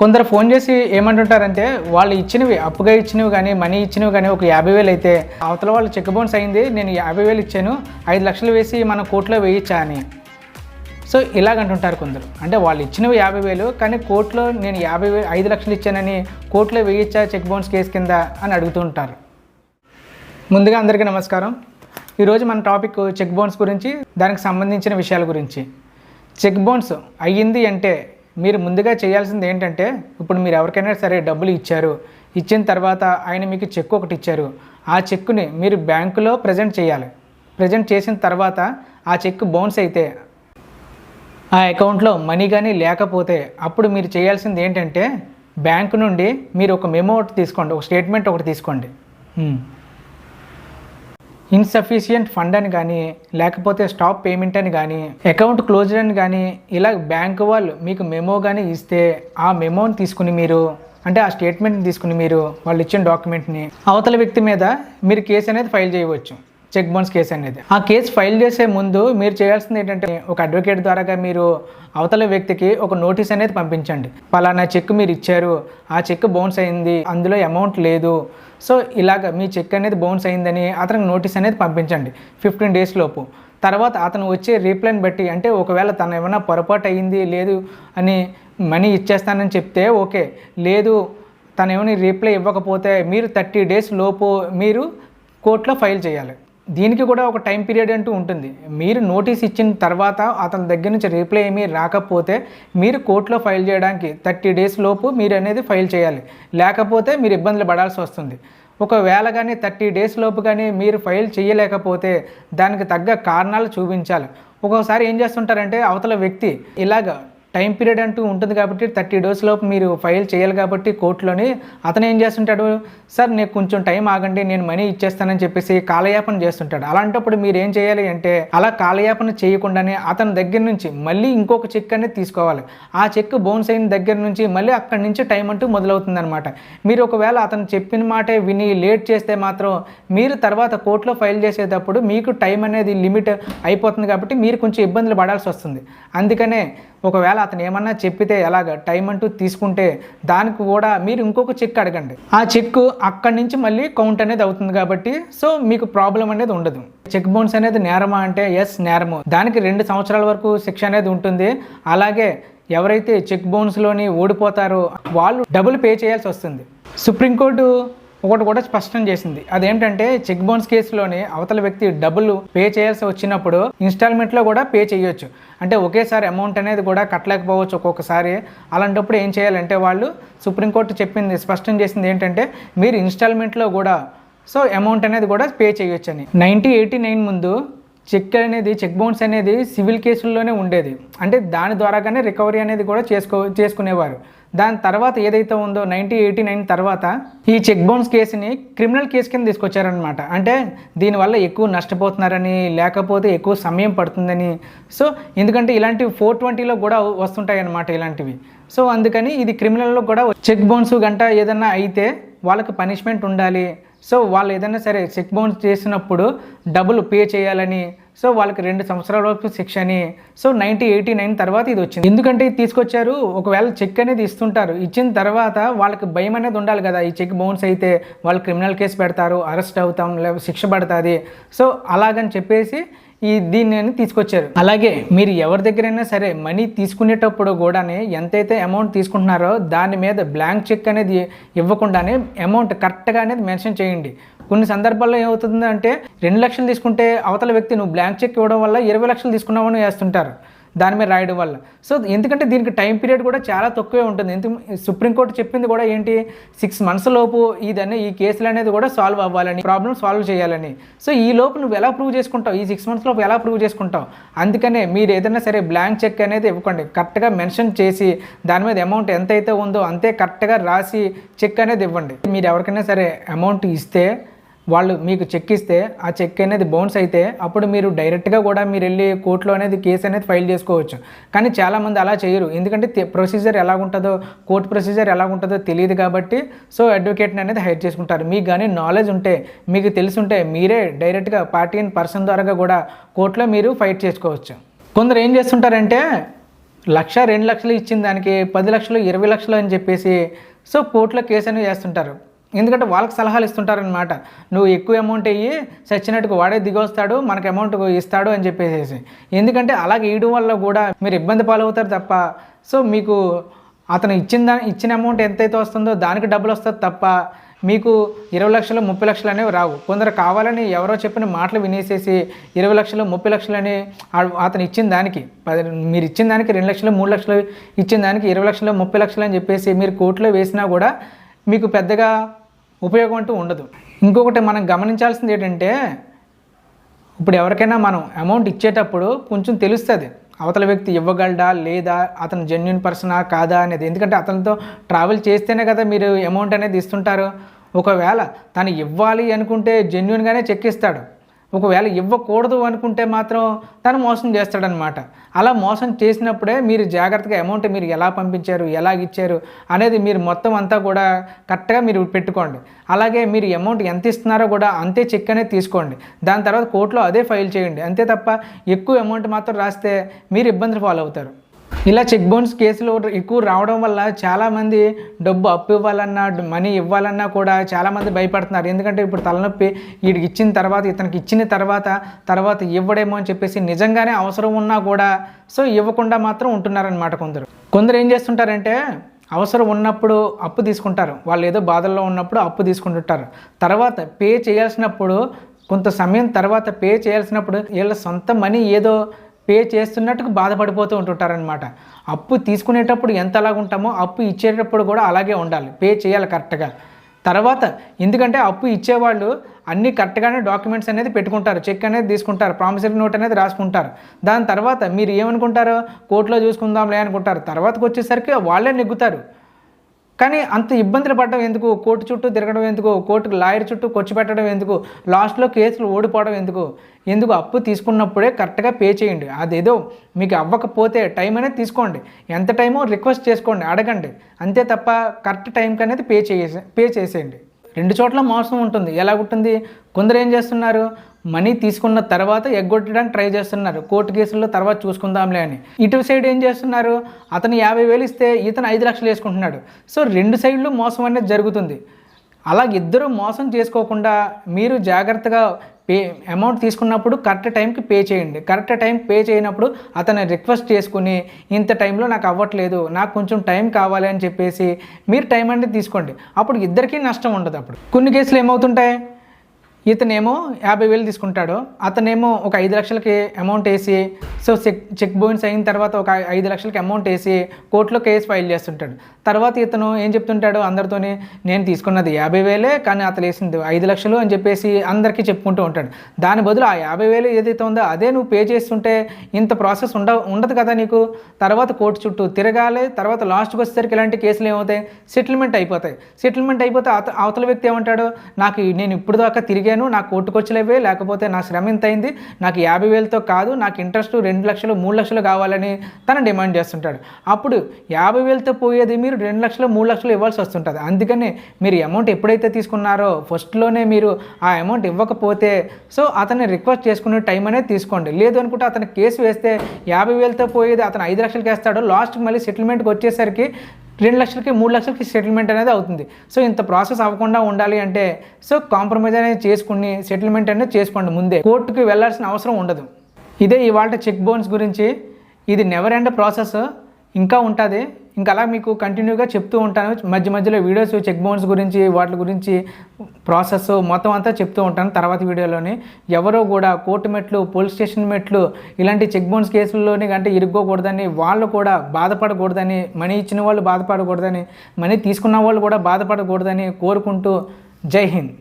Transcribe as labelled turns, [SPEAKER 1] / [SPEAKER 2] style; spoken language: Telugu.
[SPEAKER 1] కొందరు ఫోన్ చేసి ఏమంటుంటారంటే వాళ్ళు ఇచ్చినవి అప్పుగా ఇచ్చినవి కానీ మనీ ఇచ్చినవి కానీ ఒక యాభై వేలు అయితే అవతల వాళ్ళు చెక్ బౌన్స్ అయింది నేను యాభై వేలు ఇచ్చాను ఐదు లక్షలు వేసి మన కోర్టులో వేయించా అని. సో ఇలాగంటుంటారు కొందరు. అంటే వాళ్ళు ఇచ్చినవి యాభై వేలు కానీ కోర్టులో నేను యాభై వేలు ఐదు లక్షలు ఇచ్చానని కోర్టులో వేయించా చెక్ బౌన్స్ కేసు కింద అని అడుగుతూ ఉంటారు ముందుగా అందరికీ నమస్కారం. ఈరోజు మన టాపిక్ చెక్ బౌన్స్ గురించి దానికి సంబంధించిన విషయాల గురించి. చెక్ బౌన్స్ అయ్యింది అంటే మీరు ముందుగా చేయాల్సింది ఏంటంటే ఇప్పుడు మీరు ఎవరికైనా సరే డబ్బులు ఇచ్చారు ఇచ్చిన తర్వాత ఆయన మీకు చెక్ ఒకటి ఇచ్చారు. ఆ చెక్కుని మీరు బ్యాంకులో ప్రజెంట్ చేయాలి. ప్రజెంట్ చేసిన తర్వాత ఆ చెక్ బౌన్స్ అయితే ఆ అకౌంట్లో మనీ కానీ లేకపోతే అప్పుడు మీరు చేయాల్సింది ఏంటంటే బ్యాంకు నుండి మీరు ఒక మెమో ఒకటి తీసుకోండి ఒక స్టేట్మెంట్ ఒకటి తీసుకోండి. ఇన్సఫిషియంట్ ఫండ్ అని కానీ లేకపోతే స్టాప్ పేమెంట్ అని కానీ అకౌంట్ క్లోజ్డ్ అని కానీ ఇలా బ్యాంకు వాళ్ళు మీకు మెమో కానీ ఇస్తే ఆ మెమోని తీసుకుని మీరు అంటే ఆ స్టేట్మెంట్ని తీసుకుని మీరు వాళ్ళు ఇచ్చిన డాక్యుమెంట్ని అవతల వ్యక్తి మీద మీరు కేసు అనేది ఫైల్ చేయవచ్చు. చెక్ బౌన్స్ కేసు అనేది. ఆ కేసు ఫైల్ చేసే ముందు మీరు చేయాల్సింది ఏంటంటే ఒక అడ్వకేట్ ద్వారాగా మీరు అవతల వ్యక్తికి ఒక నోటీస్ అనేది పంపించండి. పలానా చెక్ మీరు ఇచ్చారు ఆ చెక్ బౌన్స్ అయింది అందులో అమౌంట్ లేదు. సో ఇలాగ మీ చెక్ అనేది బౌన్స్ అయిందని అతనికి నోటీస్ అనేది పంపించండి ఫిఫ్టీన్ డేస్ లోపు. తర్వాత అతను వచ్చే రీప్లైన్ బట్టి అంటే ఒకవేళ తను ఏమైనా పొరపాటు అయ్యింది లేదు అని మనీ ఇచ్చేస్తానని చెప్తే ఓకే. లేదు తను ఏమైనా రీప్లై ఇవ్వకపోతే మీరు థర్టీ డేస్ లోపు మీరు కోర్టులో ఫైల్ చేయాలి. దీనికి కూడా ఒక టైం పీరియడ్ అంటూ ఉంటుంది. మీరు నోటీస్ ఇచ్చిన తర్వాత అతని దగ్గర నుంచి రిప్లై ఏమీ రాకపోతే మీరు కోర్టులో ఫైల్ చేయడానికి థర్టీ డేస్ లోపు మీరు అనేది ఫైల్ చేయాలి. లేకపోతే మీరు ఇబ్బందులు పడాల్సి వస్తుంది. ఒకవేళ కానీ థర్టీ డేస్ లోపు కానీ మీరు ఫైల్ చేయలేకపోతే దానికి తగ్గ కారణాలు చూపించాలి. ఒక్కోసారి ఏం చేస్తుంటారంటే అవతల వ్యక్తి ఇలాగ టైం పీరియడ్ అంటూ ఉంటుంది కాబట్టి థర్టీ డేస్ లోపు మీరు ఫైల్ చేయాలి కాబట్టి కోర్టులోని అతను ఏం చేస్తుంటాడు? సార్ నీకు కొంచెం టైం ఆగండి నేను మనీ ఇచ్చేస్తానని చెప్పేసి కాలయాపన చేస్తుంటాడు. అలాంటప్పుడు మీరు ఏం చేయాలి అంటే అలా కాలయాపన చేయకుండానే అతని దగ్గర నుంచి మళ్ళీ ఇంకొక చెక్ అనేది తీసుకోవాలి. ఆ చెక్ బౌన్స్ అయిన దగ్గర నుంచి మళ్ళీ అక్కడి నుంచి టైం అంటూ మొదలవుతుంది అనమాట మీరు ఒకవేళ అతను చెప్పిన మాటే విని లేట్ చేస్తే మాత్రం మీరు తర్వాత కోర్టులో ఫైల్ చేసేటప్పుడు మీకు టైం అనేది లిమిట్ అయిపోతుంది కాబట్టి మీరు కొంచెం ఇబ్బందులు పడాల్సి వస్తుంది. అందుకనే ఒకవేళ అతను ఏమన్నా చెప్పితే ఎలాగ టైం అంటూ తీసుకుంటే దానికి కూడా మీరు ఇంకొక చెక్ అడగండి. ఆ చెక్ అక్కడి నుంచి మళ్ళీ కౌంట్ అనేది అవుతుంది కాబట్టి సో మీకు ప్రాబ్లం అనేది ఉండదు. చెక్ బౌన్స్ అనేది నేరమా అంటే ఎస్ నేరము. దానికి రెండు సంవత్సరాల వరకు శిక్ష అనేది ఉంటుంది. అలాగే ఎవరైతే చెక్ బౌన్స్లోని ఓడిపోతారో వాళ్ళు డబ్బులు పే చేయాల్సి వస్తుంది. సుప్రీంకోర్టు ఒకటి కూడా స్పష్టం చేసింది. అదేంటంటే చెక్ బౌన్స్ కేసులోని అవతల వ్యక్తి డబ్బులు పే చేయాల్సి వచ్చినప్పుడు ఇన్స్టాల్మెంట్లో కూడా పే చేయొచ్చు. అంటే ఒకేసారి అమౌంట్ అనేది కూడా కట్టలేకపోవచ్చు ఒక్కొక్కసారి. అలాంటప్పుడు ఏం చేయాలంటే వాళ్ళు సుప్రీంకోర్టు చెప్పింది స్పష్టం చేసింది ఏంటంటే మీరు ఇన్స్టాల్మెంట్లో కూడా సో అమౌంట్ అనేది కూడా పే చేయొచ్చు అని. నైన్టీ ఎయిటీ నైన్ ముందు చెక్ అనేది చెక్ బౌన్స్ అనేది సివిల్ కేసుల్లోనే ఉండేది. అంటే దాని ద్వారాగానే రికవరీ అనేది కూడా చేసుకో చేసుకునేవారు. దాని తర్వాత ఏదైతే ఉందో నైన్టీన్ ఎయిటీ నైన్ తర్వాత ఈ చెక్ బౌన్స్ కేసుని క్రిమినల్ కేసు కింద తీసుకొచ్చారనమాట అంటే దీనివల్ల ఎక్కువ నష్టపోతున్నారని లేకపోతే ఎక్కువ సమయం పడుతుందని. సో ఎందుకంటే ఇలాంటివి ఫోర్ ట్వంటీలో కూడా వస్తుంటాయి అన్నమాట ఇలాంటివి. సో అందుకని ఇది క్రిమినల్లో కూడా చెక్ బౌన్స్ గంట ఏదన్నా అయితే వాళ్ళకి పనిష్మెంట్ ఉండాలి. సో వాళ్ళు ఏదైనా సరే చెక్ బౌన్స్ చేసినప్పుడు డబ్బులు పే చేయాలని సో వాళ్ళకి రెండు సంవత్సరాల వరకు శిక్ష అని. సో నైన్టీ ఎయిటీ నైన్ తర్వాత ఇది వచ్చింది. ఎందుకంటే ఇది తీసుకొచ్చారు ఒకవేళ చెక్ అనేది ఇస్తుంటారు ఇచ్చిన తర్వాత వాళ్ళకి భయం అనేది ఉండాలి కదా. ఈ చెక్ బౌన్స్ అయితే వాళ్ళు క్రిమినల్ కేసు పెడతారు అరెస్ట్ అవుతాం లేదా శిక్ష పడుతుంది. సో అలాగని చెప్పేసి ఈ దీన్ని అని తీసుకొచ్చారు. అలాగే మీరు ఎవరి దగ్గరైనా సరే మనీ తీసుకునేటప్పుడు కూడానే ఎంతైతే అమౌంట్ తీసుకుంటున్నారో దాని మీద బ్లాంక్ చెక్ అనేది ఇవ్వకుండానే అమౌంట్ కరెక్ట్గా అనేది మెన్షన్ చేయండి. కొన్ని సందర్భాల్లో ఏమవుతుంది అంటే రెండు లక్షలు తీసుకుంటే అవతల వ్యక్తి నువ్వు బ్లాంక్ చెక్ ఇవ్వడం వల్ల ఇరవై లక్షలు తీసుకున్నావని వేస్తుంటారు. దాని మీద రాయడం వల్ల. సో ఎందుకంటే దీనికి టైం పీరియడ్ కూడా చాలా తక్కువే ఉంటుంది. ఎందుకు సుప్రీంకోర్టు చెప్పింది కూడా ఏంటి? సిక్స్ మంత్స్ లోపు ఇదన్నీ ఈ కేసులు అనేది కూడా సాల్వ్ అవ్వాలని ప్రాబ్లం సాల్వ్ చేయాలని. సో ఈ లోపు నువ్వు ఎలా ప్రూవ్ చేసుకుంటావు? ఈ సిక్స్ మంత్స్ లోపు ఎలా ప్రూవ్ చేసుకుంటావు? అందుకనే మీరు ఏదైనా సరే బ్లాంక్ చెక్ అనేది ఇవ్వకండి. కరెక్ట్గా మెన్షన్ చేసి దాని మీద అమౌంట్ ఎంతైతే ఉందో అంతే కరెక్ట్గా రాసి చెక్ అనేది ఇవ్వండి. మీరు ఎవరికైనా సరే అమౌంట్ ఇస్తే వాళ్ళు మీకు చెక్ ఇస్తే ఆ చెక్ అనేది బౌన్స్ అయితే అప్పుడు మీరు డైరెక్ట్గా కూడా మీరు వెళ్ళి కోర్టులో అనేది కేసు అనేది ఫైల్ చేసుకోవచ్చు. కానీ చాలామంది అలా చేయరు. ఎందుకంటే ప్రొసీజర్ ఎలా ఉంటుందో కోర్టు ప్రొసీజర్ ఎలా ఉంటుందో తెలియదు కాబట్టి సో అడ్వకేట్ని అనేది హైర్ చేసుకుంటారు. మీకు కానీ నాలెడ్జ్ ఉంటే మీకు తెలిసి ఉంటే మీరే డైరెక్ట్గా పార్టీ అండ్ పర్సన్ ద్వారా కూడా కోర్టులో మీరు ఫైట్ చేసుకోవచ్చు. కొందరు ఏం చేస్తుంటారంటే లక్ష రెండు లక్షలు ఇచ్చిన దానికి పది లక్షలు ఇరవై లక్షలు అని చెప్పేసి సో కోర్టులో కేసు అనేది చేస్తుంటారు ఎందుకంటే వాళ్ళకి సలహాలు ఇస్తుంటారనమాట నువ్వు ఎక్కువ అమౌంట్ అయ్యి చచ్చినట్టుకు వాడే దిగొస్తాడు మనకు అమౌంట్ ఇస్తాడు అని చెప్పేసి ఎందుకంటే అలాగే ఇవ్వడం వల్ల కూడా మీరు ఇబ్బంది పాలవుతారు తప్ప. సో మీకు అతను ఇచ్చిన దా ఇచ్చిన అమౌంట్ ఎంతైతే వస్తుందో దానికి డబ్బులు వస్తుంది తప్ప మీకు ఇరవై లక్షలు ముప్పై లక్షలు అనేవి రావు. కొందరు కావాలని ఎవరో చెప్పిన మాటలు వినేసేసి ఇరవై లక్షలు ముప్పై లక్షలు అని అతను ఇచ్చిన దానికి పది మీరు ఇచ్చిన దానికి రెండు లక్షలు మూడు లక్షలు ఇచ్చిన దానికి ఇరవై లక్షలు ముప్పై లక్షలు అని చెప్పేసి మీరు కోర్టులో వేసినా కూడా మీకు పెద్దగా ఉపయోగం అంటూ ఉండదు. ఇంకొకటి మనం గమనించాల్సింది ఏంటంటే ఇప్పుడు ఎవరికైనా మనం అమౌంట్ ఇచ్చేటప్పుడు కొంచెం తెలుస్తుంది. అవతల వ్యక్తి ఇవ్వగలడా లేదా అతను జెన్యున్ పర్సనా కాదా అనేది. ఎందుకంటే అతనితో ట్రావెల్ చేస్తేనే కదా మీరు అమౌంట్ అనేది ఇస్తుంటారు. ఒకవేళ తను ఇవ్వాలి అనుకుంటే జెన్యున్గానే చెక్ ఇస్తాడు. ఒకవేళ ఇవ్వకూడదు అనుకుంటే మాత్రం తను మోసం చేస్తాడనమాట అలా మోసం చేసినప్పుడే మీరు జాగ్రత్తగా అమౌంట్ మీరు ఎలా పంపించారు ఎలా ఇచ్చారు అనేది మీరు మొత్తం అంతా కూడా కరెక్ట్గా మీరు పెట్టుకోండి. అలాగే మీరు అమౌంట్ ఎంత ఇస్తున్నారో కూడా అంతే చెక్ అనేది తీసుకోండి. దాని తర్వాత కోర్టులో అదే ఫైల్ చేయండి. అంతే తప్ప ఎక్కువ అమౌంట్ మాత్రం రాస్తే మీరు ఇబ్బందులు ఫాలో అవుతారు. ఇలా చెక్ బౌన్స్ కేసులు ఎక్కువ రావడం వల్ల చాలామంది డబ్బు అప్పు ఇవ్వాలన్నా మనీ ఇవ్వాలన్నా కూడా చాలామంది భయపడుతున్నారు. ఎందుకంటే ఇప్పుడు తలనొప్పి వీడికి ఇచ్చిన తర్వాత ఇతనికి ఇచ్చిన తర్వాత తర్వాత ఇవ్వడేమో అని చెప్పేసి నిజంగానే అవసరం ఉన్నా కూడా సో ఇవ్వకుండా మాత్రం ఉంటున్నారనమాట కొందరు. కొందరు ఏం చేస్తుంటారంటే అవసరం ఉన్నప్పుడు అప్పు తీసుకుంటారు. వాళ్ళు ఏదో బాధల్లో ఉన్నప్పుడు అప్పు తీసుకుంటుంటారు. తర్వాత పే చేయాల్సినప్పుడు కొంత సమయం తర్వాత పే చేయాల్సినప్పుడు వీళ్ళ సొంత మనీ ఏదో పే చేస్తున్నట్టుకు బాధపడిపోతూ ఉంటుంటారనమాట అప్పు తీసుకునేటప్పుడు ఎంత అలాగ ఉంటామో అప్పు ఇచ్చేటప్పుడు కూడా అలాగే ఉండాలి. పే చేయాలి కరెక్ట్గా. తర్వాత ఎందుకంటే అప్పు ఇచ్చేవాళ్ళు అన్నీ కరెక్ట్గానే డాక్యుమెంట్స్ అనేది పెట్టుకుంటారు. చెక్ అనేది తీసుకుంటారు. ప్రామిసరీ నోట్ అనేది రాసుకుంటారు. దాని తర్వాత మీరు ఏమనుకుంటారో? కోర్టులో చూసుకుందాంలే అనుకుంటారు. తర్వాతకు వచ్చేసరికి వాళ్ళే నెగ్గుతారు. కానీ అంత ఇబ్బందులు పడడం ఎందుకు? కోర్టు చుట్టూ తిరగడం ఎందుకు? కోర్టుకు లాయర్ చుట్టూ ఖర్చు పెట్టడం ఎందుకు? లాస్ట్లో కేసులు ఓడిపోవడం ఎందుకు? ఎందుకు అప్పు తీసుకున్నప్పుడే కరెక్ట్గా పే చేయండి. అదేదో మీకు అవ్వకపోతే టైం అనేది తీసుకోండి. ఎంత టైమో రిక్వెస్ట్ చేసుకోండి అడగండి. అంతే తప్ప కరెక్ట్ టైంకి అనేది పే చేసే పే చేసేయండి. రెండు చోట్ల మోసం ఉంటుంది. ఎలా ఉంటుంది కొందరు ఏం చేస్తున్నారు? మనీ తీసుకున్న తర్వాత ఎగ్గొట్టడానికి ట్రై చేస్తున్నారు. కోర్టు కేసుల్లో తర్వాత చూసుకుందాంలే అని. ఇటు సైడ్ ఏం చేస్తున్నారు? అతను యాభై వేలు ఇస్తే ఇతను ఐదు లక్షలు వేసుకుంటున్నాడు. సో రెండు సైడ్లు మోసం అనేది జరుగుతుంది. అలా ఇద్దరు మోసం చేసుకోకుండా మీరు జాగ్రత్తగా పే అమౌంట్ తీసుకున్నప్పుడు కరెక్ట్ టైంకి పే చేయండి. కరెక్ట్ టైం పే చేయనప్పుడు అతను రిక్వెస్ట్ చేసుకుని ఇంత టైంలో నాకు అవ్వట్లేదు నాకు కొంచెం టైం కావాలి అని చెప్పేసి మీరు టైం అనేది తీసుకోండి. అప్పుడు ఇద్దరికీ నష్టం ఉండదు అప్పుడు. కొన్ని కేసులు ఏమవుతుంటాయి? ఇతనేమో యాభై వేలు తీసుకుంటాడు. అతనేమో ఒక ఐదు లక్షలకి అమౌంట్ వేసి సో చెక్ చెక్ బౌన్స్ అయిన తర్వాత ఒక ఐదు లక్షలకి అమౌంట్ వేసి కోర్టులో కేసు ఫైల్ చేస్తుంటాడు. తర్వాత ఇతను ఏం చెప్తుంటాడు? అందరితోని నేను తీసుకున్నది యాభై వేలే కానీ అతను వేసింది ఐదు లక్షలు అని చెప్పేసి అందరికీ చెప్పుకుంటూ ఉంటాడు. దాని బదులు ఆ యాభై వేలు ఏదైతే ఉందో అదే నువ్వు పే చేస్తుంటే ఇంత ప్రాసెస్ ఉండ ఉండదు కదా నీకు? తర్వాత కోర్టు చుట్టూ తిరగాలి తర్వాత లాస్ట్కి వచ్చేసరికి ఇలాంటి కేసులు ఏమవుతాయి? సెటిల్మెంట్ అయిపోతాయి. సెటిల్మెంట్ అయిపోతే అవతల వ్యక్తి ఏమంటాడు? నాకు నేను ఇప్పుడు దాకా తిరిగాను నాకు కొట్టుకొచ్చలేవే లేకపోతే నా శ్రమ ఇంత అయింది నాకు యాభై వేలతో కాదు నాకు ఇంట్రెస్ట్ రెండు లక్షలు మూడు లక్షలు కావాలని తను డిమాండ్ చేస్తుంటాడు. అప్పుడు యాభై వేలతో పోయేది మీరు రెండు లక్షలు మూడు లక్షలు ఇవ్వాల్సి వస్తుంటుంది. అందుకనే మీరు అమౌంట్ ఎప్పుడైతే తీసుకున్నారో ఫస్ట్లోనే మీరు ఆ అమౌంట్ ఇవ్వకపోతే సో అతన్ని రిక్వెస్ట్ చేసుకునే టైం అనేది తీసుకోండి. లేదు అనుకుంటే అతను కేసు వేస్తే యాభై వేలతో పోయేది అతను ఐదు లక్షలకి వేస్తాడు లాస్ట్కి మళ్ళీ సెటిల్మెంట్కి వచ్చేసరికి రెండు లక్షలకి మూడు లక్షలకి సెటిల్మెంట్ అనేది అవుతుంది. సో ఇంత ప్రాసెస్ అవ్వకుండా ఉండాలి అంటే సో కాంప్రమైజ్ అనేది చేసుకుని సెటిల్మెంట్ అనేది చేసుకోండి ముందే. కోర్టుకి వెళ్ళాల్సిన అవసరం ఉండదు. ఇదే ఇవాళ చెక్ బౌన్స్ గురించి. ఇది నెవర్ ఎండ్ ప్రాసెస్ ఇంకా ఉంటుంది. ఇంకా అలా మీకు కంటిన్యూగా చెప్తూ ఉంటాను. మధ్య మధ్యలో వీడియోస్ చెక్ బౌన్స్ గురించి వాటి గురించి ప్రాసెస్ మొత్తం అంతా చెప్తూ ఉంటాను తర్వాత వీడియోలోని. ఎవరో కూడా కోర్టు మెట్లు పోలీస్ స్టేషన్ మెట్లు ఇలాంటి చెక్ బౌన్స్ కేసుల్లోని అంటే ఇరుక్కోకూడదని వాళ్ళు కూడా బాధపడకూడదని మనీ ఇచ్చిన వాళ్ళు బాధపడకూడదని మనీ తీసుకున్న వాళ్ళు కూడా బాధపడకూడదని కోరుకుంటూ జై హింద్.